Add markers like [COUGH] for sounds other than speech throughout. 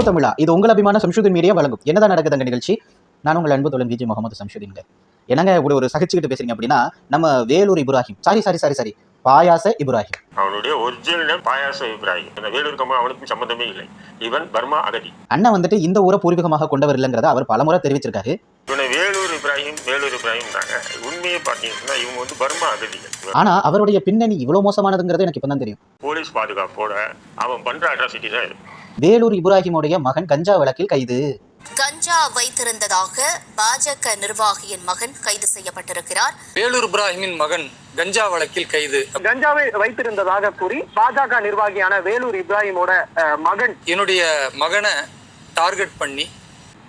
Hello தமிழா இது உங்கள் அபிமான சம்ஷுதீன் மீடியா வழங்கும். என்னதான் நடக்குது அங்க நிகழ்ச்சி? நான் உங்கள் அன்பு தோழன் விஜய் முகமது சம்ஷுதீன்ங்க என்னங்க இப்படி ஒரு சகிச்சுக்கிட்டு பேசுறீங்க அப்படின்னா நம்ம Vellore Ibrahim. Sorry sorry sorry sorry. Payasa Ibrahim. அவனுடைய ஒரிஜினல் நேம் பாயாச இப்ராஹிம். வேலூர் கம்மா அவனுக்கும் சம்பந்தமே இல்லை. இவன் பர்மா அகதி. அண்ணன் வந்துட்டு இந்த ஊரை பூர்வீகமாக கொண்டவர் இல்லைங்கிறத அவர் பலமுறை தெரிவிச்சிருக்காரு. இவனை வேலூர் இப்ராஹிம் வேலூர் இப்ராஹிம் தாங்க உண்மையை பார்த்தீங்கன்னா இவங்க வந்து பர்மா அகதிகள் ஆனா அவருடைய பின்னணி இவ்வளவு மோசமானதுங்கிறது எனக்கு இப்பதான் தெரியும். போலீஸ் பாதுகாப்போட அவன் பண்ற அட்ராசிட்டி தான் வேலூர் இப்ராஹிமுடைய மகன் கஞ்சா வழக்கில் கைது. கஞ்சா வைத்திருந்ததாக பாஜக நிர்வாகியின் மகன் கைது செய்யப்பட்டிருக்கிறார். வேலூர் இப்ராஹிமின் மகன் கஞ்சா வழக்கில் கைது. கஞ்சாவை வைத்திருந்ததாக கூறி பாஜக நிர்வாகியான வேலூர் இப்ராஹிமோட மகன். என்னுடைய மகனை டார்கெட் பண்ணி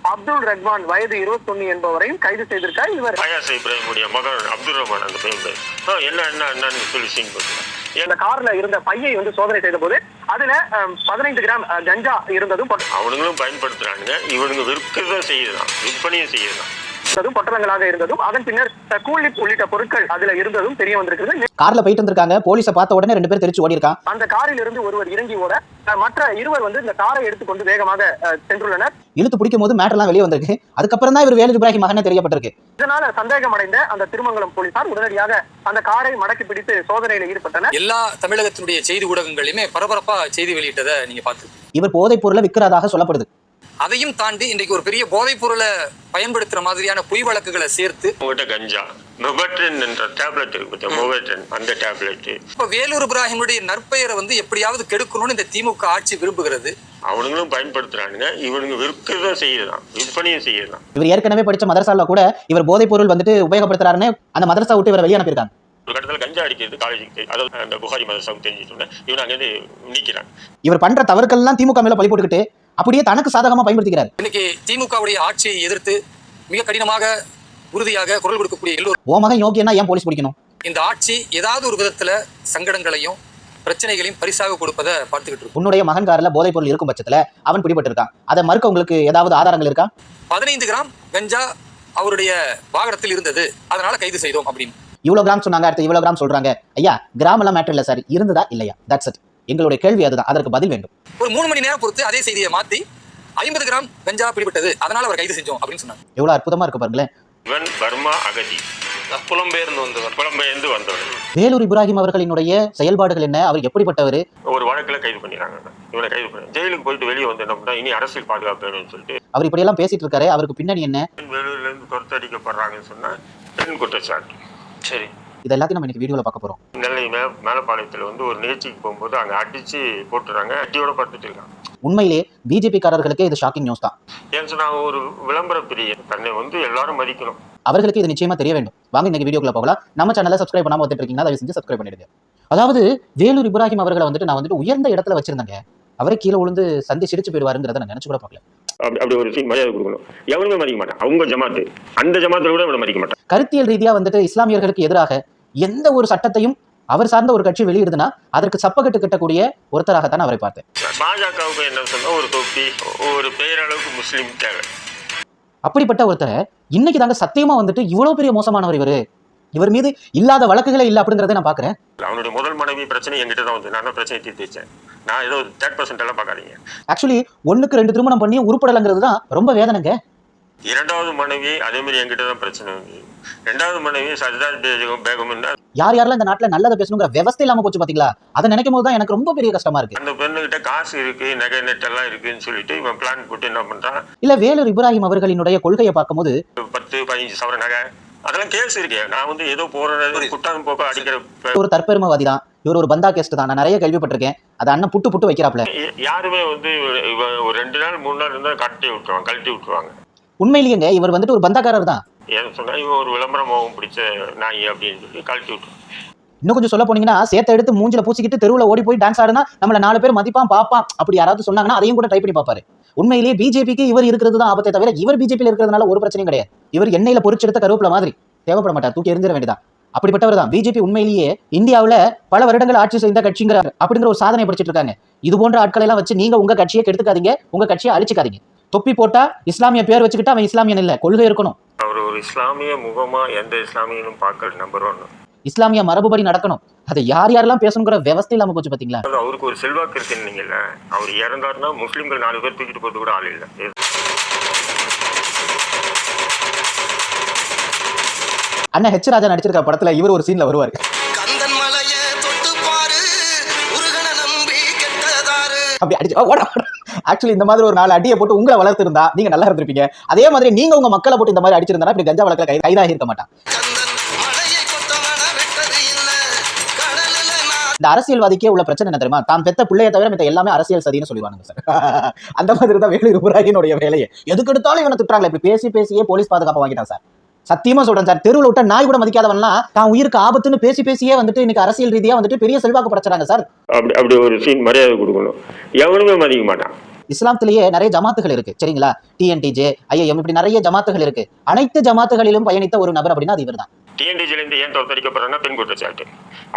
அப்துல் ரஹ்மான் வயது 21 என்பவரையும் கைது செய்திருக்கார் இவர். பாயாச இப்ராஹிமுடைய மகன் அப்துல் ரஹ்மான் அந்த பையன் என்ன என்ன என்னன்னு சொல்லி சீன் அந்த கார்ல இருந்த பையை வந்து சோதனை செய்த போது அதுல 15 கிராம் கஞ்சா இருந்ததும் அவனுங்களும் பயன்படுத்துறானுங்க. இவனுங்க விற்கதான் செய்யுதான் விற்பனையும் செய்யுதான் இருந்ததும் பொட்டலங்களாக இருந்ததும் அதன் பின்னர் கூலிப் உள்ளிட்ட பொருட்கள் அதுல இருந்ததும் தெரிய வந்திருக்கிறது. கார்ல போயிட்டு இருந்திருக்காங்க போலீஸை பார்த்த உடனே ரெண்டு பேர் தெரிச்சு ஓடி இருக்கான் அந்த காரில் இருந்து ஒருவர் இறங்கி ஓட மற்ற இருவர் வந்து இந்த காரை எடுத்துக்கொண்டு வேகமாக சென்றுள்ளனர். இழுத்து பிடிக்கும் போது மேட்டர்லாம் வெளியே வந்திருக்கு. அதுக்கப்புறம் தான் இவர் வேலூர் இப்ராஹிம் மகனே தெரியப்பட்டிருக்கு. இதனால சந்தேகமடைந்த அந்த திருமங்கலம் போலீசார் உடனடியாக அந்த காரை மடக்கி பிடித்து சோதனையில் ஈடுபட்டனர். எல்லா தமிழகத்தினுடைய செய்தி ஊடகங்களையுமே பரபரப்பா செய்தி வெளியிட்டதை நீங்க பார்த்துருக்கீங்க. இவர் போதைப் பொருளை விற்கிறதாக சொல்லப்படுது. அதையும் தாண்டி இன்றைக்கு ஒரு பெரிய போதைப் பொருளை பயன்படுத்துற மாதிரியான பொய் வழக்குகளை சேர்த்து உங்கள்கிட்ட கஞ்சா மொபட்ரின் என்ற டேப்லெட் இருக்கு பார்த்தா மொபட்ரின் அந்த டேப்லெட் இப்ப வேலூர் இப்ராஹிமுடைய நற்பெயரை வந்து எப்படியாவது கெடுக்கணும்னு இந்த திமுக ஆட்சி விரும்புகிறது. அவனுங்களும் பயன்படுத்துறானுங்க இவனுங்க விற்கதான் செய்யுதான் விற்பனையும் செய்யுதான் இவர் ஏற்கனவே படிச்ச மதரசால கூட இவர் போதைப் பொருள் வந்துட்டு உபயோகப்படுத்துறாருன்னு அந்த மதரசா விட்டு இவரை வெளியே அனுப்பியிருக்காங்க. ஒரு கட்டத்தில் கஞ்சா அடிக்கிறது காலேஜுக்கு அதாவது அந்த புகாரி மதரசாவுக்கு தெரிஞ்சுட்டு இவன் அங்கேருந்து நீக்கிறான் இவர் பண்ற தவறுக்கெல்லாம் திமுக மேல பழி போட்டுக்கிட்டு அப்படியே தனக்கு சாதகமா பயன்படுத்திக்கிறார். இன்னைக்கு திமுகவுடைய ஆட்சியை எதிர்த்து மிக கடினமாக உறுதியாக குரல் கொடுக்கக்கூடிய எல்லோரும் ஓ மகன் யோகியன்னா ஏன் போலீஸ் பிடிக்கணும்? இந்த ஆட்சி ஏதாவது ஒரு விதத்துல சங்கடங்களையும் பிரச்சனைகளையும் பரிசாக கொடுப்பதை பார்த்துக்கிட்டு இருக்கோம். உன்னுடைய மகன் காரில் போதைப் பொருள் இருக்கும் பட்சத்துல அவன் பிடிபட்டிருக்கான். அதை மறுக்க உங்களுக்கு ஏதாவது ஆதாரங்கள் இருக்கா? பதினைந்து கிராம் கஞ்சா அவருடைய வாகனத்தில் இருந்தது. அதனால கைது செய்தோம் அப்படின்னு. இவ்வளவு கிராம் சொன்னாங்க அடுத்து இவ்வளவு கிராம் சொல்றாங்க. ஐயா கிராம் எல்லாம் மேட்டர் இல்ல சார் இருந்ததா இல்லையா? தட்ஸ் இட் எங்களுடைய கேள்வி அதுதான். அதற்கு பதில் வேண்டும். ஒரு மூணு மணி நேரம் பொறுத்து அதே செய்தியை மாத்தி ஐம்பது கிராம் கஞ்சா பிடிபட்டது. அதனால அவர் கைது செஞ்சோம் அப்படின்னு சொன்னாங்க. எவ்வளவு அற்புதமா இருக்கு பாருங்களேன். இவன் பர்மா அகதி. புலம்பெயர்ந்து வந்தவன் புலம்பெயர்ந்து வந்தவன் வேலூர் இப்ராஹிம் அவர்களினுடைய செயல்பாடுகள் என்ன? அவர் எப்படிப்பட்டவர்? ஒரு வழக்கில் கைது பண்ணிடுறாங்க இவனை கைது பண்ணி ஜெயிலுக்கு போயிட்டு வெளியே வந்து என்ன பண்ணா இனி அரசியல் பாதுகாப்பு வேணும்னு சொல்லிட்டு அவர் இப்படியெல்லாம் பேசிட்டு இருக்காரு. அவருக்கு பின்னணி என்ன? வேலூர்ல இருந்து துரத்தடிக்கப்படுறாங்கன்னு சொன்னா பெண் குற்றச்சாட்டு. சரி. இது எல்லாத்தையும் நம்ம இன்னைக்கு வீடியோல பார்க்க போறோம். நெல்லை மே மேலப்பாளையத்தில் வந்து ஒரு நிகழ்ச்சிக்கு போகும்போது அங்கே அடிச்சு போட்டுறாங்க அடியோட படுத்துட்டு இருக்காங்க உண்மையிலேயே பிஜேபி காரர்களுக்கே இது ஷாக்கிங் நியூஸ் தான். ஏன்னு சொன்னா அவன் ஒரு விளம்பர பிரியன் தன்னை வந்து எல்லாரும் மதிக்கணும். அவர்களுக்கு இது நிச்சயமா தெரிய வேண்டும். வாங்க இன்னைக்கு வீடியோக்குள்ள போகலாம். நம்ம சேனலை சப்ஸ்கிரைப் பண்ணாம வந்துட்டு இருக்கீங்கன்னா தயவு செஞ்சு சப்ஸ்கிரைப் பண்ணிடுங்க. அதாவது வேலூர் இப்ராஹிம் அவர்களை வந்துட்டு நான் வந்துட்டு உயர்ந்த இடத்துல வச்சிருந்தேங்க. அவரே கீழே விழுந்து சந்தி சிரிச்சு போயிடுவாருங்கிறத நான் நினைச்சு கூட பார்க்கல. அப்படி அப்படி ஒரு மரியாதை கொடுக்கணும். எவனுமே மதிக்க மாட்டான். அவங்க ஜமாத்து. அந்த ஜமாத்தில் கூட இவனை மதிக்க மாட்டான் கருத்தியல் ரீதியா வந்துட்டு இஸ்லாமியர்களுக்கு எதிராக எந்த ஒரு சட்டத்தையும் அவர் சார்ந்த ஒரு கட்சி வெளியிடுதுன்னா அதற்கு சப்பக்கட்டு கட்டக்கூடிய ஒருத்தராகத்தான் அவரை பார்த்தேன். பாஜகவுக்கு என்ன சொன்னா ஒரு தொப்பி ஒரு பெயரளவுக்கு முஸ்லீம் தேவை. அப்படிப்பட்ட ஒருத்தரை இன்னைக்கு தாங்க சத்தியமா வந்துட்டு இவ்வளவு பெரிய மோசமானவர் இவரு. இவர் மீது இல்லாத வழக்குகளே இல்லை அப்படிங்கறத நான் பாக்குறேன். அவனுடைய முதல் மனைவி பிரச்சனை என்கிட்ட தான் வந்து. நான் பிரச்சனை தீர்த்து வச்சேன். நான் ஏதோ தேர்ட் பர்சன்ட் எல்லாம் பார்க்காதீங்க. ஆக்சுவலி ஒண்ணுக்கு ரெண்டு திருமணம் பண்ணி உருப்படலைங்கிறது தான் ரொம்ப வேதனைங்க. இரண்டாவது மனைவி அதே மாதிரி என்கிட்ட தான் பிரச்சனை வந்து ரெண்டாவது மனைவி சஜிதாத் பேகம் பேகம் யார் யாரெல்லாம் இந்த நாட்டுல நல்லதை பேசணுங்கிற விவசாய இல்லாம போச்சு பாத்தீங்களா? அதை நினைக்கும் போது தான் எனக்கு ரொம்ப பெரிய கஷ்டமா இருக்கு. அந்த பெண்ணுகிட்ட காசு இருக்கு நகை நெட் எல்லாம் இருக்குன்னு சொல்லிட்டு இவன் பிளான் போட்டு என்ன பண்றான்? இல்ல வேலூர் இப்ராஹிம் அவர்களினுடைய கொள்கையை பார்க்கும்போது பத்து பதினஞ்சு சவர நகை. அதெல்லாம் கேஸ் இருக்கே. நான் வந்து ஏதோ போறது குட்டான் போக்க அடிக்கிற ஒரு தற்பெருமைவாதி தான். இவர் ஒரு பந்தா கேஸ்ட் தான். நான் நிறைய கேள்விப்பட்டிருக்கேன். அதை அண்ணன் புட்டு புட்டு வைக்கிறாப்ல யாருமே வந்து ஒரு ரெண்டு நாள் மூணு நாள் இருந்தா கட்டி விட்டுருவாங்க கழட்டி விட்டுருவாங்க. உண்மையிலேயேங்க இவர் வந்துட்டு ஒரு பந்தாக்காரர் தான் ஏன்னு சொன்னா இவன் ஒரு விளம்பரமாகவும் பிடிச்ச நாய் அப்படின்னு சொல்லி கழட்டி விட்டுருவாங்க. இன்னும் கொஞ்சம் சொல்ல போனீங்கன்னா சேத்த எடுத்து மூஞ்சில பூச்சிக்கிட்டு தெருவில் ஓடி போய் டான்ஸ் ஆடுனா நம்மள நாலு பேர் மதிப்பான் பாப்பான் அப்படி யாராவது சொன்னாங்கன்னா அதையும் கூட ட்ரை பண்ணி பார்ப்பாரு. உண்மையிலேயே பிஜேபிக்கு இவர் இருக்கிறது தான் ஆபத்தை தவிர இவர் பிஜேபியில் இருக்கிறதுனால ஒரு பிரச்சனையும் கிடையாது. இவர் எண்ணெயில பொறிச்செடுத்த கருவேப்பில மாதிரி. தேவைப்பட மாட்டார். தூக்கி எரிஞ்சிட வேண்டியதான் அப்படிப்பட்டவர் தான். பிஜேபி உண்மையிலேயே இந்தியாவில் பல வருடங்கள் ஆட்சி செய்த கட்சிங்கிற அப்படிங்கிற ஒரு சாதனை படிச்சிட்டு இருக்காங்க. இது போன்ற ஆட்களை எல்லாம் வச்சு நீங்க உங்க கட்சியை கெடுத்துக்காதீங்க. உங்க கட்சியை அழிச்சுக்காதீங்க. தொப்பி போட்டா இஸ்லாமிய பேர் வச்சுக்கிட்டு அவன் இஸ்லாமியன் இல்ல. கொள்கை இருக்கணும். அவர் ஒரு இஸ்லாமிய முகமா எந்த இஸ்லாமியனும் பார்க்கல நம்பர் ஒன்று இஸ்லாமிய மரபுபடி நடக்கணும். அதை யார் யாரெல்லாம் பேசணுங்கிற விவஸ்தை இல்லாம போச்சு பாத்தீங்களா? அவருக்கு ஒரு செல்வாக்கு இருக்குன்னீங்கல்ல அவர் இறந்தாருன்னா முஸ்லீம்கள் நாலு பேர் தூக்கிட்டு போறது கூட ஆள் இல்லை. அண்ணன் ஹெச் ராஜா நடிச்சிருக்க படத்துல இவர் ஒரு சீன்ல வருவார். கந்தன் மலைய தொட்டு பாரு முருகன நம்பி கெட்டதாரு. அப்படி அடிச்சு ஓட ஆக்சுவலி இந்த மாதிரி ஒரு நாலு அடியை போட்டு உங்களை வளர்த்திருந்தா நீங்க நல்லா இருந்திருப்பீங்க. அதே மாதிரி நீங்க உங்க மக்களை போட்டு இந்த மாதிரி அடிச்சிருந்தா இப்படி கஞ்சா வழக்கில் கை கைதாகி இருக்க மாட்டான். இந்த அரசியல்வாதிக்கே உள்ள பிரச்சனை என்ன தெரியுமா? தான் பெத்த பிள்ளைய தவிர மத்த எல்லாமே அரசியல் சதின்னு சொல்லுவாங்க சார். [LAUGHS] அந்த மாதிரி தான் வேலூர் இப்ராஹினுடைய வேலையை. எதுக்கு எடுத்தாலும் இவனை திட்டுறாங்களே. இப்படி பேசி பேசியே போலீஸ் பாதுகாப்பு வாங்கிட்டான் சார். சத்தியமா சொல்றேன் சார். தெருவில் விட்ட நாய் கூட மதிக்காதவன்லாம் தான் உயிருக்கு ஆபத்துன்னு பேசி பேசியே வந்துட்டு இன்னைக்கு அரசியல் ரீதியா வந்துட்டு பெரிய செல்வாக்கு படைச்சாங்க சார். அப்படி அப்படி ஒரு சீன் மரியாதை கொடுக்கணும். எவனுமே மதிக்க மாட்டான். இஸ்லாத்திலேயே நிறைய ஜமாத்துகள் இருக்கு. சரிங்களா? டிஎன்டிஜே ஐஎம் இப்படி நிறைய ஜமாத்துகள் இருக்கு. அனைத்து ஜமாத்துகளிலும் பயணித்த ஒரு நபர் அப்படின்னா அது இவர்தான். டிஎன்டிஜிலேருந்து ஏன் தோத்தரிக்கப்படுறேன்னா பெண் குற்றச்சாட்டு.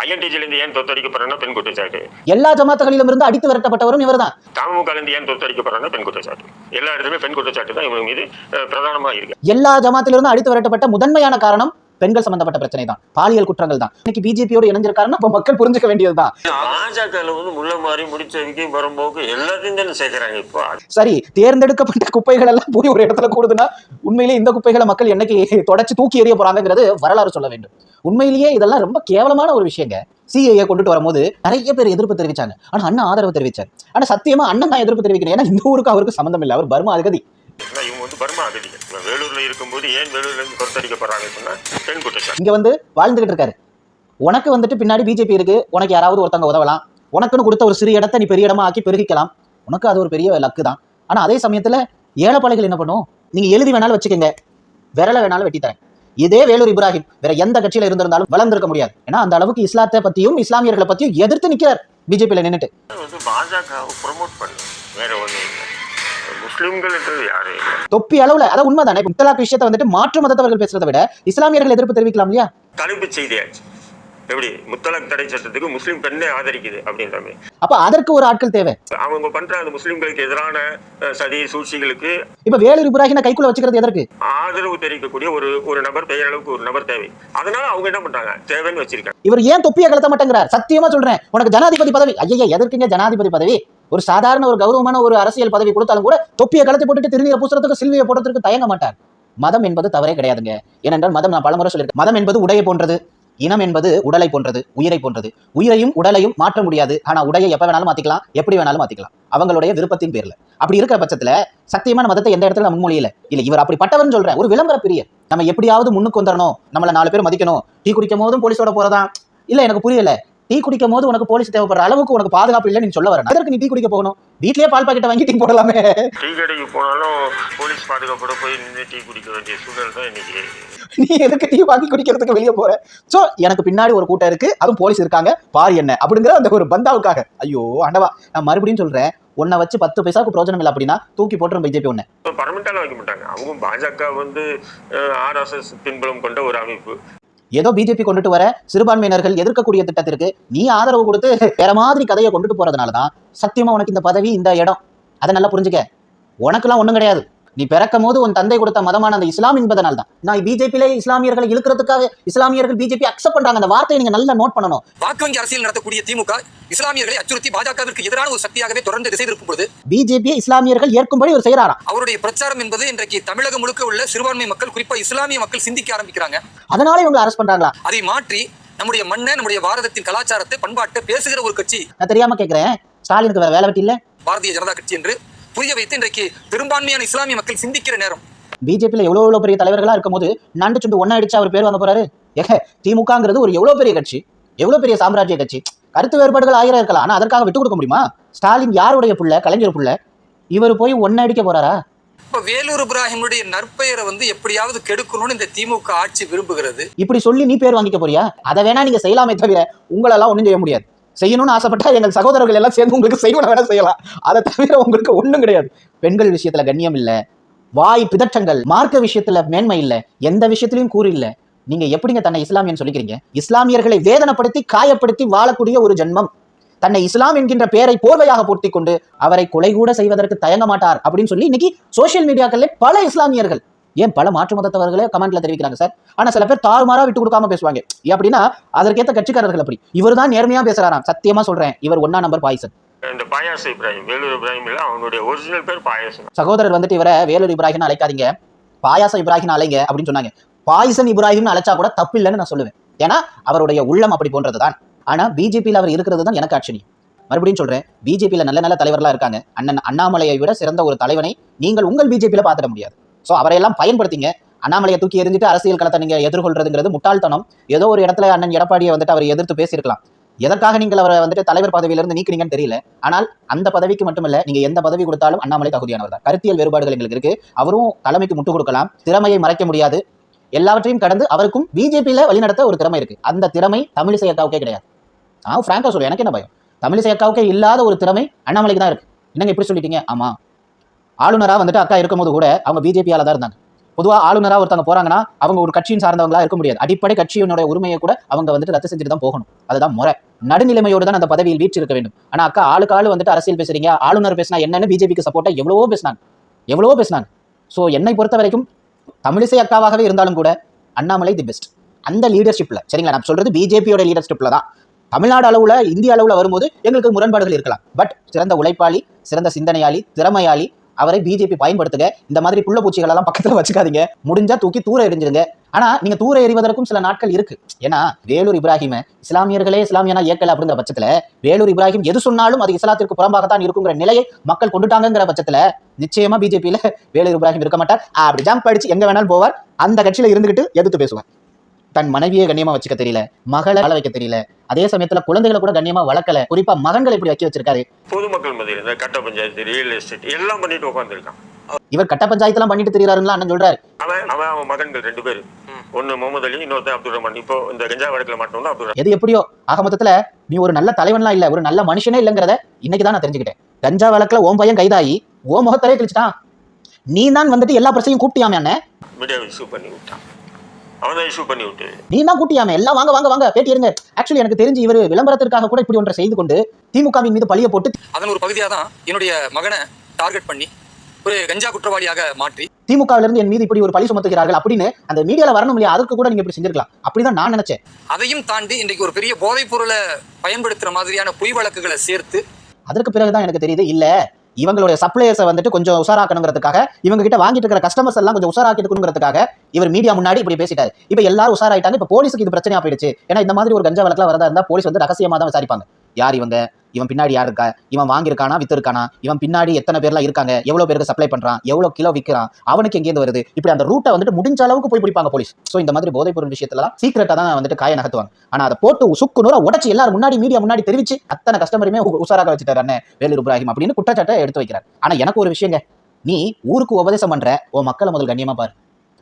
ஐஎன்டிஜிலேருந்து ஏன் தோத்தரிக்கப்படுறேன்னா பெண் குற்றச்சாட்டு. எல்லா ஜமாத்துகளிலும் இருந்து அடித்து விரட்டப்பட்டவரும் இவர்தான். தமுகலேருந்து ஏன் தோத்தரிக்கப்படுறேன்னா பெண் குற்றச்சாட்டு. எல்லா இடத்துலையுமே பெண் குற்றச்சாட்டு தான் இவங்க மீது அஹ், பிரதானமா இருக்கு. எல்லா ஜமாத்திலிருந்து அடித்து விரட்டப்பட்ட முதன்மையான காரணம் பெண்கள் சம்பந்தப்பட்ட பிரச்சனை தான் பாலியல் குற்றங்கள் தான் இன்னைக்கு பிஜேபியோடு இணைஞ்சிருக்காருன்னா அப்ப மக்கள் புரிஞ்சுக்க வேண்டியதுதான். பாஜகவில் வந்து முள்ள மாதிரி முடிச்ச விக்கி வரும்போக்கு எல்லாத்தையும் தானே சேர்க்குறாங்க இப்போ. சரி தேர்ந்தெடுக்கப்பட்ட குப்பைகள் எல்லாம் போய் ஒரு இடத்துல கூடுதுன்னா உண்மையிலேயே இந்த குப்பைகளை மக்கள் என்னைக்கு தொடச்சு தூக்கி எறிய போறாங்கிறது வரலாறு சொல்ல வேண்டும். உண்மையிலேயே இதெல்லாம் ரொம்ப கேவலமான ஒரு விஷயங்க. சிஏஏ கொண்டுட்டு வரும்போது நிறைய பேர் எதிர்ப்பு தெரிவிச்சாங்க. ஆனா அண்ணன் ஆதரவு தெரிவிச்சார். ஆனா சத்தியமா அண்ணன் தான் எதிர்ப்பு தெரிவிக்கிறேன் ஏன்னா இந்த ஊருக்கு அவருக்கு சம்மந்தம் இல்லை. அவர் பர்மா அகதி ஆனா இவங்க வந்து பர்மா அகதிகள் வேலூர்ல இருக்கும்போது ஏன் வேலூர்ல இருந்து தோத்தரிக்கப்படுறாங்க சொன்னா பெண் குற்றச்சாட்டு. இங்க வந்து வாழ்ந்துகிட்டு இருக்காரு. உனக்கு வந்துட்டு பின்னாடி பிஜேபி இருக்கு. உனக்கு யாராவது ஒருத்தவங்க உதவலாம். உனக்குன்னு கொடுத்த ஒரு சிறு இடத்தை நீ பெரிய இடமா ஆக்கி பெருகிக்கலாம். உனக்கு அது ஒரு பெரிய லக்கு தான். ஆனா அதே சமயத்துல ஏழைப்பாளைகள் என்ன பண்ணும்? நீங்க எழுதி வேணாலும் வச்சுக்கோங்க. விரல வேணாலும் வெட்டி தரேன் இதே வேலூர் இப்ராஹிம் வேற எந்த கட்சியில இருந்திருந்தாலும் வளர்ந்திருக்க முடியாது. ஏன்னா அந்த அளவுக்கு இஸ்லாத்தை பத்தியும் இஸ்லாமியர்களை பத்தியும் எதிர்த்து நிக்கிறார் பிஜேபியில நின்னுட்டு. வந்து பாஜகவை ப்ரொமோட் பண்ணு. வேற ஒண்ணும் இல்லை முஸ்லிம்கள்ன்றது யாரும் தொப்பி அளவுல அதான் உண்மைதானே. இப்ப முத்தலாக் விஷயத்தை வந்துட்டு மாற்று மதத்தவர்கள் பேசுறதை விட இஸ்லாமியர்கள் எதிர்ப்பு தெரிவிக்கலாம் இல்லையா? தலைப்புச் செய்தியாச்சு. எப்படி? முத்தலாக் தடை சட்டத்துக்கு முஸ்லீம் பெண்ணை ஆதரிக்குது அப்படின்ற மாதிரி. அப்ப அதற்கு ஒரு ஆட்கள் தேவை. அவங்க பண்ற அந்த முஸ்லிம்களுக்கு எதிரான சதி சூழ்ச்சிகளுக்கு இப்ப வேலூர் இப்ராஹிமை கைக்குள்ள வச்சுக்கிறது எதற்கு? ஆதரவு தெரிவிக்கக்கூடிய ஒரு ஒரு நபர் பெயரளவுக்கு ஒரு நபர் தேவை. அதனால அவங்க என்ன பண்றாங்க? தேவைன்னு வச்சிருக்காங்க. இவர் ஏன் தொப்பியை கலத்த மாட்டேங்கிறார்? சத்தியமா சொல்றேன். உனக்கு ஜனாதிபதி பதவி ஐயா எதற்குங்க ஜனாதிபதி பதவி? ஒரு சாதாரண ஒரு கௌரவமான ஒரு அரசியல் பதவி கொடுத்தாலும் கூட தொப்பியை கலத்தி போட்டுட்டு திருநீரை பூசுறதுக்கு சில்வியை போடுறதுக்கு தயங்க மாட்டார். மதம் என்பது தவறே கிடையாதுங்க. ஏனென்றால் மதம் நான் பலமுறை சொல்லியிருக்கேன். மதம் என்பது உடையை போன்றது. இனம் என்பது உடலை போன்றது உயிரை போன்றது. உயிரையும் உடலையும் மாற்ற முடியாது. ஆனா உடையை எப்போ வேணாலும் மாற்றிக்கலாம் எப்படி வேணாலும் மாற்றிக்கலாம் அவங்களுடைய விருப்பத்தின் பேரில். அப்படி இருக்கிற பட்சத்தில் சத்தியமான மதத்தை எந்த இடத்துல நம்ம முன்மொழியில? இல்லை இவர் அப்படி பட்டவர்னு சொல்றேன் ஒரு விளம்பர பிரிய நம்ம எப்படியாவது முன்னுக்கு வந்துடணும் நம்மளை நாலு பேர் மதிக்கணும். டீ குடிக்கும் போதும் போலீஸோட போகிறதா இல்லை எனக்கு புரியல. டீ குடிக்கும் போது உனக்கு போலீஸ் தேவைப்படுற அளவுக்கு உனக்கு பாதுகாப்பு இல்லை நீ சொல்ல வரணும் அதற்கு நீ டீ குடிக்க போகணும். வீட்லயே பால் பாக்கெட்டை வாங்கி டீ போடலாமே. டீ கடைக்கு போனாலும் போலீஸ் பாதுகாப்போட போய் நின்று டீ குடிக்க வேண்டிய சூழல் தான் இன்னைக்கு. நீ எதுக்கு டீ வாங்கி குடிக்கிறதுக்கு வெளியே போற? சோ எனக்கு பின்னாடி ஒரு கூட்டம் இருக்கு. அதுவும் போலீஸ் இருக்காங்க. பாரு என்ன? அப்படிங்கிற அந்த ஒரு பந்தாவுக்காக. ஐயோ ஆண்டவா நான் மறுபடியும் சொல்றேன். உன்னை வச்சு பத்து பைசாக்கு பிரோஜனம் இல்லை அப்படின்னா தூக்கி போட்டுரும் பிஜேபி ஒன்னு பர்மனண்டாலாம் வைக்க மாட்டாங்க. அவங்க பாஜக வந்து ஆர்எஸ்எஸ் பின்புலம் கொண்ட ஒரு அமைப்பு. ஏதோ பிஜேபி கொண்டுட்டு வர சிறுபான்மையினர்கள் எதிர்க்கக்கூடிய திட்டத்திற்கு நீ ஆதரவு கொடுத்து வேற மாதிரி கதையை கொண்டுட்டு போறதுனால தான் சத்தியமா உனக்கு இந்த பதவி இந்த இடம். அதை நல்லா புரிஞ்சுக்க. உனக்கெல்லாம் ஒண்ணும் கிடையாது. நீ பிறக்கும் போது உன் தந்தை கொடுத்த மதமான அந்த இஸ்லாம் என்பதனால தான் நான் பிஜேபியிலே இஸ்லாமியர்களை இழுக்கிறதுக்காக இஸ்லாமியர்கள் பிஜேபி அக்செப்ட் பண்றாங்க. அந்த வார்த்தையை நீங்க நல்லா நோட் பண்ணணும். வாக்கு வங்கி அரசியல் நடத்தக்கூடிய திமுக இஸ்லாமியர்களை அச்சுறுத்தி பாஜகவிற்கு எதிரான ஒரு சக்தியாகவே தொடர்ந்து திசை திருப்பும் பொழுது பிஜேபியை இஸ்லாமியர்கள் ஏற்கும்படி ஒரு செய்யறாராம். அவருடைய பிரச்சாரம் என்பது இன்றைக்கு தமிழகம் முழுக்க உள்ள சிறுபான்மை மக்கள் குறிப்பா இஸ்லாமிய மக்கள் சிந்திக்க ஆரம்பிக்கிறாங்க. அதனால இவங்க அரெஸ்ட் பண்றாங்களா? அதை மாற்றி நம்முடைய மண்ணை நம்முடைய பாரதத்தின் கலாச்சாரத்தை பண்பாட்டை பேசுகிற ஒரு கட்சி. நான் தெரியாம கேக்குறேன். ஸ்டாலினுக்கு வேற வேலை வெட்டி இல்ல? பாரதிய ஜனதா கட்சி என்று புரிய வைத்து இன்றைக்கு பெரும்பான்மையான இஸ்லாமிய மக்கள் சிந்திக்கிற நேரம். பிஜேபியில் எவ்வளோ எவ்வளோ பெரிய தலைவர்களா இருக்கும்போது நண்டு சுண்டு ஒன்னா அடிச்சு அவர் பேர் வாங்க போறாரு? ஏக திமுகங்கிறது ஒரு எவ்வளோ பெரிய கட்சி எவ்வளோ பெரிய சாம்ராஜ்ய கட்சி? கருத்து வேறுபாடுகள் ஆயிரம் இருக்கலாம் ஆனா அதற்காக விட்டு கொடுக்க முடியுமா? ஸ்டாலின் யாருடைய புள்ள கலைஞர் புள்ள? இவர் போய் ஒன்ன அடிக்க போறாரா? இப்ப வேலூர் இப்ராஹிமுடைய நற்பெயரை வந்து எப்படியாவது கெடுக்கணும்னு இந்த திமுக ஆட்சி விரும்புகிறது. இப்படி சொல்லி நீ பேர் வாங்கிக்க போறியா? அதை வேணா நீங்க செய்யலாமே தவிர உங்களெல்லாம் ஒண்ணும் செய்ய முடியாது. செய்யணும்னு ஆசைப்பட்டா எங்கள் சகோதரர்கள் எல்லாம் சேர்ந்து உங்களுக்கு செய்வன வேணா செய்யலாம். அதை தவிர உங்களுக்கு ஒன்றும் கிடையாது. பெண்கள் விஷயத்துல கண்ணியம் இல்லை. வாய் பிதற்றங்கள் மார்க்க விஷயத்துல மேன்மை இல்லை. எந்த விஷயத்திலையும் கூறு இல்லை. நீங்க எப்படிங்க தன்னை இஸ்லாமியன் சொல்லிக்கிறீங்க? இஸ்லாமியர்களை வேதனைப்படுத்தி காயப்படுத்தி வாழக்கூடிய ஒரு ஜென்மம். தன்னை இஸ்லாம் என்கின்ற பெயரை போர்வையாக போர்த்தி கொண்டு அவரை கொலை கூட செய்வதற்கு தயங்க மாட்டார் அப்படின்னு சொல்லி இன்னைக்கு சோஷியல் மீடியாக்களில் பல இஸ்லாமியர்கள் ஏன் பல மாற்று மதத்தவர்களே கமெண்ட்ல தெரிவிக்கிறாங்க சார்? ஆனா சில பேர் தாறுமாறா விட்டு கொடுக்காம பேசுவாங்க. அப்படின்னா அதற்கேற்ற கட்சிக்காரர்கள் அப்படி. இவர் தான் நேர்மையா பேசுறாராம். சத்தியமா சொல்றேன். இவர் ஒன்னா நம்பர் பாய்சன். இந்த பாயாச இப்ராஹிம் வேலூர் இப்ராஹிம் இல்ல அவனுடைய ஒரிஜினல் பேர் பாயாசம் சகோதரர் வந்துட்டு இவரை வேலூர் இப்ராஹிம் அழைக்காதீங்க. பாயாசம் இப்ராஹிம் அலைங்க அப்படின்னு சொன்னாங்க. பாய்சன் இப்ராஹிம்னு அழைச்சா கூட தப்பு இல்லைன்னு நான் சொல்லுவேன். ஏன்னா அவருடைய உள்ளம் அப்படி போன்றது தான் ஆனா பிஜேபியில் அவர் இருக்கிறது தான் எனக்கு ஆச்சரியம். மறுபடியும் சொல்றேன். பிஜேபியில் நல்ல நல்ல தலைவர்களா இருக்காங்க. அண்ணன் அண்ணாமலையை விட சிறந்த ஒரு தலைவனை நீங்கள் உங்கள் பிஜேபியில் பார்த்துட முடியாது. ஸோ அவரையெல்லாம் பயன்படுத்திங்க. அண்ணாமலையை தூக்கி எறிஞ்சிட்டு அரசியல் களத்தை நீங்க எதிர்கொள்றதுங்கிறது முட்டாள்தனம். ஏதோ ஒரு இடத்துல அண்ணன் எடப்பாடியை வந்துட்டு அவர் எதிர்த்து பேசியிருக்கலாம். எதற்காக நீங்கள் அவரை வந்துட்டு தலைவர் பதவியிலிருந்து நீக்கிறீங்கன்னு தெரியல. ஆனால் அந்த பதவிக்கு மட்டுமல்ல நீங்க எந்த பதவி கொடுத்தாலும் அண்ணாமலை தகுதியானவர் தான். கருத்தியல் வேறுபாடுகள் எங்களுக்கு இருக்கு. அவரும் தலைமைக்கு முட்டு கொடுக்கலாம். திறமையை மறைக்க முடியாது. எல்லாவற்றையும் கடந்து அவருக்கும் பிஜேபியில வழிநடத்த ஒரு திறமை இருக்கு. அந்த திறமை தமிழிசை அக்காவுக்கே கிடையாது. நான் ஃப்ராங்கா சொல்லுவேன் எனக்கு என்ன பயம்? தமிழிசை அக்காவுக்கே இல்லாத ஒரு திறமை அண்ணாமலைக்கு தான் இருக்கு. என்னங்க இப்படி சொல்லிட்டீங்க? ஆமா. ஆளுநராக வந்துட்டு அக்கா இருக்கும்போது கூட அவங்க பிஜேபியால தான் இருந்தாங்க. பொதுவா ஆளுநராக ஒருத்தவங்க போகிறாங்கன்னா அவங்க ஒரு கட்சியின் சார்ந்தவங்களா இருக்க முடியாது. அடிப்படை கட்சியினுடைய உரிமையை கூட அவங்க வந்துட்டு ரத்து செஞ்சுட்டு தான் போகணும். அதுதான் முறை. நடுநிலைமையோடு தான் அந்த பதவியில் வீழ்ச்சி இருக்க வேண்டும். ஆனால் அக்கா ஆளுக்கு ஆளு வந்துட்டு அரசியல் பேசுறீங்க. ஆளுநர் பேசினா என்னன்னு பிஜேபிக்கு சப்போர்ட்டாக எவ்வளவோ பேசினாங்க. எவ்வளவோ பேசினாங்க. ஸோ என்னை பொறுத்த வரைக்கும் தமிழிசை அக்காவாகவே இருந்தாலும் கூட அண்ணாமலை தி பெஸ்ட் அந்த லீடர்ஷிப்பில் சரிங்களா? நான் சொல்கிறது பிஜேபியோட லீடர்ஷிப்பில் தான். தமிழ்நாடு அளவில் இந்திய அளவில் வரும்போது எங்களுக்கு முரண்பாடுகள் இருக்கலாம். பட் சிறந்த உழைப்பாளி சிறந்த சிந்தனையாளி திறமையாளி அவரை பிஜேபி பயன்படுத்துங்க. இந்த மாதிரி புள்ள பூச்சிகள் எல்லாம் பக்கத்துல வச்சுக்காதீங்க. முடிஞ்சா தூக்கி தூர எரிஞ்சிருங்க ஆனா நீங்க தூர எறிவதற்கும் சில நாட்கள் இருக்கு. ஏன்னா வேலூர் இப்ராஹிம் இஸ்லாமியர்களே இஸ்லாமியனா இயக்கல அப்படிங்கிற பட்சத்துல வேலூர் இப்ராஹிம் எது சொன்னாலும் அது இஸ்லாத்திற்கு புறம்பாகத்தான் இருக்குங்கிற நிலையை மக்கள் கொண்டுட்டாங்கிற பட்சத்துல நிச்சயமா பிஜேபியில வேலூர் இப்ராஹிம் இருக்க மாட்டார். அப்படி ஜம்ப் அடிச்சு எங்க வேணாலும் போவார். அந்த கட்சியில இருந்துகிட்டு எதிர்த்து பேசுவார். தன் மனைவியை கண்ணியமா வச்சுக்க தெரியல மகளை வாழ வைக்க தெரியல. அதே சமயத்துல குழந்தைகளை கூட கண்ணியமா வளர்க்கல. குறிப்பா மகன்களை இப்படி வைக்க வச்சிருக்காரு. பொதுமக்கள் மத்தியில் இந்த கட்ட பஞ்சாயத்து ரியல் எஸ்டேட் எல்லாம் பண்ணிட்டு உட்காந்துருக்கான் இவர் கட்ட பஞ்சாயத்துலாம் பண்ணிட்டு தெரியுறாருங்களா அண்ணன் சொல்றாரு. அவன் அவன் அவன் மகன்கள் ரெண்டு பேர். ஒன்னு முகமது அலி இன்னொருத்தன் அப்துல் ரஹ்மான். இப்போ இந்த கஞ்சா வழக்கில் மாட்டோம்னா அப்துல் ரஹ்மான். எது எப்படியோ ஆக மொத்தத்துல நீ ஒரு நல்ல தலைவன்லாம் இல்ல ஒரு நல்ல மனுஷனே இல்லைங்கிறத இன்னைக்கு தான் நான் தெரிஞ்சுக்கிட்டேன். கஞ்சா வழக்குல ஓம் பையன் கைதாகி ஓ முகத்தலே கிழிச்சிட்டான். நீ தான் வந்துட்டு எல்லா பிரச்சனையும் கூப்பிட்டியாமே அண்ணே? மீடியாவை இஷ்யூ பண்ணி விட்டான். அவன் இஷ்யூ பண்ணி விட்டு. நீ தான் கூட்டியாமே. எல்லாம் வாங்க வாங்க வாங்க. பேட்டி இருங்க. ஆக்சுவலி எனக்கு தெரிஞ்சு இவர் விளம்பரத்திற்காக கூட இப்படி ஒன்றை செய்து கொண்டு திமுகவின் மீது பழிய போட்டு அதன் ஒரு பகுதியாக தான் என்னுடைய மகனை டார்கெட் பண்ணி ஒரு கஞ்சா குற்றவாளியாக மாற்றி திமுகவில இருந்து என் மீது இப்படி ஒரு பழி சுமத்துகிறார்கள் அப்படின்னு அந்த மீடியால வரணும் இல்லையா? அதற்கு கூட நீங்க இப்படி செஞ்சிருக்கலாம். அப்படிதான் நான் நினைச்சேன். அதையும் தாண்டி இன்றைக்கு ஒரு பெரிய போதைப் பொருளை பயன்படுத்துற மாதிரியான பொய் வழக்குகளை சேர்த்து அதற்கு பிறகுதான் எனக்கு தெரியுது இல்ல இவங்களுடைய சப்ளையர்ஸை வந்துட்டு கொஞ்சம் உஷாராக்கணுங்கிறதுக்காக இவங்க கிட்ட வாங்கிட்டு இருக்கிற கஸ்டமர்ஸ் எல்லாம் கொஞ்சம் உஷாராக்கி இவர் மீடியா முன்னாடி இப்படி பேசிட்டாரு. இப்போ எல்லாரும் உஷாராயிட்டாங்க. இப்போ போலீஸுக்கு இது பிரச்சனையா போயிடுச்சு. ஏன்னா இந்த மாதிரி ஒரு கஞ்சா வழக்கில் வரதா இருந்தா போலீஸ் வந்து ரகசியமாக தான் விசாரிப்பாங்க. யார் இவங்க? இவன் பின்னாடி யார் இருக்கா? இவன் வாங்கியிருக்கானா? வித்திருக்கானா? இவன் பின்னாடி எத்தனை பேர்லாம் இருக்காங்க? எவ்வளோ பேருக்கு சப்ளை பண்ணுறான் எவ்வளோ கிலோ விற்கிறான்? அவனுக்கு எங்கேருந்து வருது? இப்படி அந்த ரூட்டை வந்துட்டு முடிஞ்ச அளவுக்கு போய் பிடிப்பாங்க போலீஸ் ஸோ இந்த மாதிரி போதைப் பொருள் விஷயத்துல தான் வந்துட்டு காய நகர்த்துவாங்க. ஆனால் அதை போட்டு சுக்கு நூறாக உடச்சி எல்லாரும் முன்னாடி மீடியா முன்னாடி தெரிவிச்சு அத்தனை கஸ்டமருமே உஷாராக வச்சுட்டாரு அண்ணே வேலூர் இப்ராஹிம் அப்படின்னு குற்றச்சாட்டை எடுத்து வைக்கிறார். ஆனால் எனக்கு ஒரு விஷயங்க. நீ ஊருக்கு உபதேசம் பண்ற உன் மக்களை முதல் கண்ணியமா பாரு.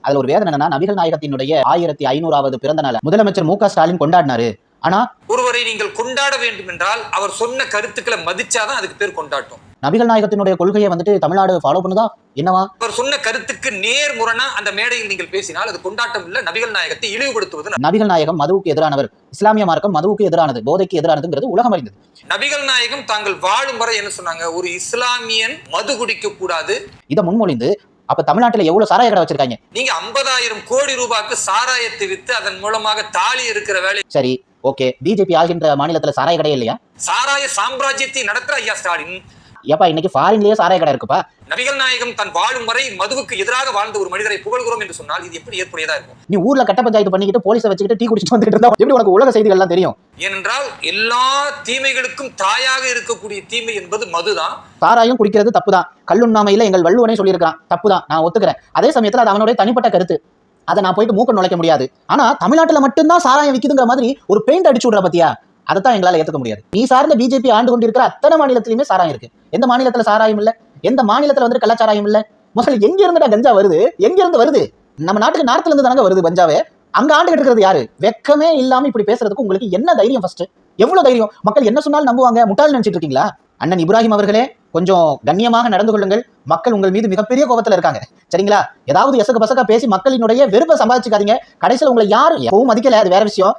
அதுல ஒரு வேதனை என்னன்னா நபிகள் நாயகத்தினுடைய ஆயிரத்தி ஐநூறாவது பிறந்த நாள முதலமைச்சர் மு க ஸ்டாலின் கொண்டாடினாரு. ஆனா ஒருவரை நீங்கள் கொண்டாட வேண்டும் என்றால் அவர் சொன்ன கருத்துக்களை மதிச்சாதான் அதுக்கு பேர் கொண்டாட்டம். நபிகள் நாயகத்தினுடைய கொள்கையை வந்துட்டு தமிழ்நாடு ஃபாலோ பண்ணுதா? என்னவா? அவர் சொன்ன கருத்துக்கு நேர் முரணா அந்த மேடையில் நீங்கள் பேசினால் அது கொண்டாட்டம் இல்ல நபிகள் நாயகத்தை இழிவுபடுத்துவது நபிகள் நாயகம் மதுவுக்கு எதிரானவர். இஸ்லாமிய மார்க்கம் மதுவுக்கு எதிரானது போதைக்கு எதிரானதுங்கிறது உலகம் அறிந்தது நபிகள் நாயகம் தாங்கள் வாழும் வரை என்ன சொன்னாங்க? ஒரு இஸ்லாமியன் மது குடிக்க கூடாது இதை முன்மொழிந்து அப்ப தமிழ்நாட்டுல எவ்வளவு சாராய கடை வச்சிருக்காங்க? நீங்க 50000 கோடி ரூபாய்க்கு சாராயத்தை வித்து அதன் மூலமாக தாலி இருக்கிற வேலை சரி ஓகே பிஜேபி ஆள்கின்ற மாநிலத்துல சாராய கடை இல்லையா? சாராய சாம்ராஜ்யத்தை நடத்துற ஐயா ஸ்டாலின். ஏப்பா இன்னைக்கு ஃபாரின்லயே சாராய கடை இருக்குப்பா. நபிகள் நாயகம் தன் வாழும் வரை மதுவுக்கு எதிராக வாழ்ந்த ஒரு மனிதரை புகழ்கிறோம் என்று சொன்னால் இது எப்படி ஏற்புடையதா இருக்கும்? நீ ஊர்ல கட்ட பஞ்சாயத்து பண்ணிக்கிட்டு போலீஸை வச்சுக்கிட்டு டீ குடிச்சிட்டு வந்துட்டு இருந்தா எப்படி உனக்கு உலக செய்திகள் எல்லாம் தெரியும்? ஏனென்றால் எல்லா தீமைகளுக்கும் தாயாக இருக்கக்கூடிய தீமை என்பது மதுதான். சாராயம் குடிக்கிறது தப்புதான். கல்லுண்ணாமையில எங்கள் வள்ளுவனே சொல்லியிருக்கான் தப்புதான். நான் ஒத்துக்கிறேன். அதே சமயத்துல அது அவனுடைய தனிப்பட்ட கருத்து. அதை நான் போயிட்டு மூக்க நுழைக்க முடியாது. ஆனா தமிழ்நாட்டுல மட்டும்தான் சாராயம் விக்குதுங்கிற மாதிரி ஒரு பெயிண்ட் அடிச்சு விடுற பத்தியா? அதைத்தான் எங்களால ஏற்றுக்க முடியாது. நீ சார்ந்த பிஜேபி ஆண்டு கொண்டிருக்கிற அத்தனை மாநிலத்திலுமே சாராயம் இருக்கு. எந்த மாநிலத்துல சாராயம் இல்லை? எந்த மாநிலத்துல வந்து கள்ளச்சாராயம் இல்லை? முதல்ல எங்க இருந்துடா கஞ்சா வருது? எங்க இருந்து வருது? நம்ம நாட்டுக்கு நார்த்ல இருந்து தானங்க வருது கஞ்சாவே? அங்க ஆண்டு இருக்கிறது யாரு? வெக்கமே இல்லாம இப்படி பேசுறதுக்கு உங்களுக்கு என்ன தைரியம் ஃபர்ஸ்ட் எவ்வளவு தைரியம்? மக்கள் என்ன சொன்னாலும் நம்புவாங்க? முட்டாள் நினைச்சிட்டு இருக்கீங்களா? அண்ணன் இப்ராஹிம் அவர்களே கொஞ்சம் கண்ணியமாக நடந்து கொள்ளுங்கள். மக்கள் உங்கள் மீது மிகப்பெரிய கோபத்துல இருக்காங்க. சரிங்களா? ஏதாவது எசக்கு பசக்கா பேசி மக்களினுடைய வெறுப்பை சம்பாதிச்சுக்காதீங்க கடைசியில் உங்களை யாரும் எவ்வளவு மதிக்கல. அது வேற விஷயம்.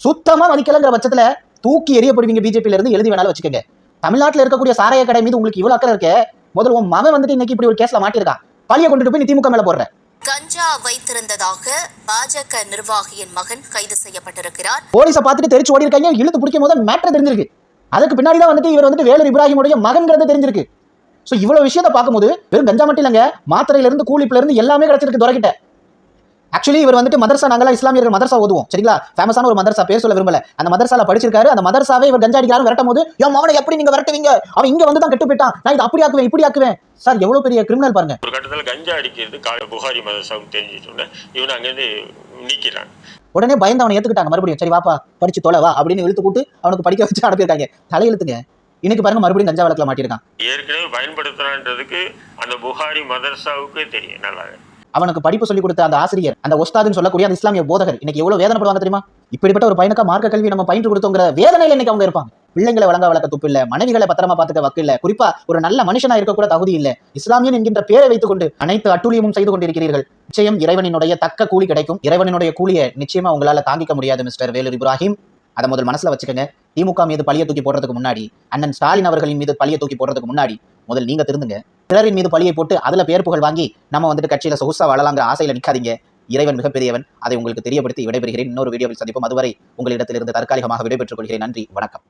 சுத்தமா மதிக்கலங்கிற பட்சத்துல தூக்கி எறியப்படுவீங்க பிஜேபியில இருந்து எழுதி வேணாலும் வச்சுக்கோங்க. தமிழ்நாட்டுல இருக்கக்கூடிய சாராய கடை மீது உங்களுக்கு இவ்வளவு அக்கறை இருக்கே? முதல்ல உன் மகன் வந்துட்டு இன்னைக்கு இப்படி ஒரு கேஸ்ல மாட்டியிருக்கான். பழிய கொண்டுட்டு போய் நீ திமுக மேல போடுற. கஞ்சா வைத்திருந்ததாக பாஜக நிர்வாகியின் மகன் கைது செய்யப்பட்டிருக்கிறார். போலீஸை பார்த்துட்டு தெரிச்சு ஓடி இருக்காங்க இழுத்து பிடிக்கும் போது மேட்டர் தெரிஞ்சிருக்கு. அதுக்கு பின்னாடி தான் வந்துட்டு இவர் வந்துட்டு வேலூர் இப்ராஹிமுடைய மகன்கிறது தெரிஞ்சிருக்கு. ஸோ இவ்வளவு விஷயத்தை பார்க்கும்போது வெறும் கஞ்சா மட்டும் இல்லைங்க. மாத்திரையில இருந்து கூலிப்புல இருந்து எல்லாமே கிடைச்சிருக்கு துறைக்கிட்ட ஆக்சுவலி இவர் வந்துட்டு மதரசா நாங்களாம் இஸ்லாமியர்கள் மதரசா ஓதுவோம். சரிங்களா? ஃபேமஸான ஒரு மதரசா பேர் சொல்ல விரும்பல. அந்த மதரசால படிச்சிருக்காரு. அந்த மதரசாவே இவர் கஞ்சா அடிக்கிறாரு விரட்டும் போது என் மவனை எப்படி நீங்க விரட்டுவீங்க? அவன் இங்க வந்து தான் கெட்டு போயிட்டான் நான் இது அப்படி ஆக்குவேன் இப்படி ஆக்குவேன். சார் எவ்வளவு பெரிய கிரிமினல் பாருங்க. ஒரு கட்டத்தில் கஞ்சா அடிக்கிறது புகாரி மதரசாவுக்கு தெரிஞ்சிட்டோன்னே இவனை அங்கேருந்து நீக்கிறாங்க. உடனே பயந்து அவனை ஏத்துக்கிட்டாங்க மறுபடியும். சரி வாப்பா படிச்சு தொலை வா அப்படின்னு இழுத்து கூட்டு அவனுக்கு படிக்க வச்சு அனுப்பியிருக்காங்க. தலையெழுத்துங்க. இன்னைக்கு பாருங்க மறுபடியும் கஞ்சா வழக்கில் மாட்டியிருக்கான். ஏற்கனவே பயன்படுத்துறான்றதுக்கு அந்த புகாரி மதரசாவுக்கே தெரியும் நல்லா அவனுக்கு படிப்பு சொல்லிக் கொடுத்த அந்த ஆசிரியர் அந்த ஒஸ்தாதுன்னு சொல்லக்கூடிய அந்த இஸ்லாமிய போதகர் இன்னைக்கு எவ்வளவு வேதனைப்படுவாங்க தெரியுமா? இப்படிப்பட்ட ஒரு பயணக்க மார்க்க கல்வி நம்ம பயின்று கொடுத்தோங்கிற வேதனையில இன்னைக்கு அவங்க இருப்பாங்க. பிள்ளைங்களை வழங்க வழக்க துப்பு இல்ல மனைவிகளை பத்திரமா பார்த்துக்க வக்கு இல்ல குறிப்பா ஒரு நல்ல மனுஷனா இருக்க கூட தகுதி இல்ல இஸ்லாமியன் என்கின்ற பேரை வைத்துக் கொண்டு அனைத்து அட்டுழியமும் செய்து கொண்டிருக்கிறீர்கள். நிச்சயம் இறைவனினுடைய தக்க கூலி கிடைக்கும். இறைவனினுடைய கூலியை நிச்சயமா உங்களால தாங்கிக்க முடியாது மிஸ்டர் வேலூர் இப்ராஹிம். அதை முதல் மனசுல வச்சுக்கோங்க. திமுக மீது பழிய தூக்கி போடுறதுக்கு முன்னாடி அண்ணன் ஸ்டாலின் அவர்களின் மீது பழிய தூக்கி போடுறதுக்கு முன்னாடி முதல் நீங்க திருந்துங்க. பிறரின் மீது பழியை போட்டு அதுல பேர் புகழ் வாங்கி நம்ம வந்துட்டு கட்சியில சொகுசா வாழலாங்கிற ஆசையில நிக்காதீங்க. இறைவன் மிகப்பெரியவன். அதை உங்களுக்கு தெரியப்படுத்தி விடைபெறுகிறேன். இன்னொரு வீடியோவில் சந்திப்போம். அதுவரை உங்களிடத்திலிருந்து தற்காலிகமாக விடைபெற்றுக் கொள்கிறேன். நன்றி. வணக்கம்.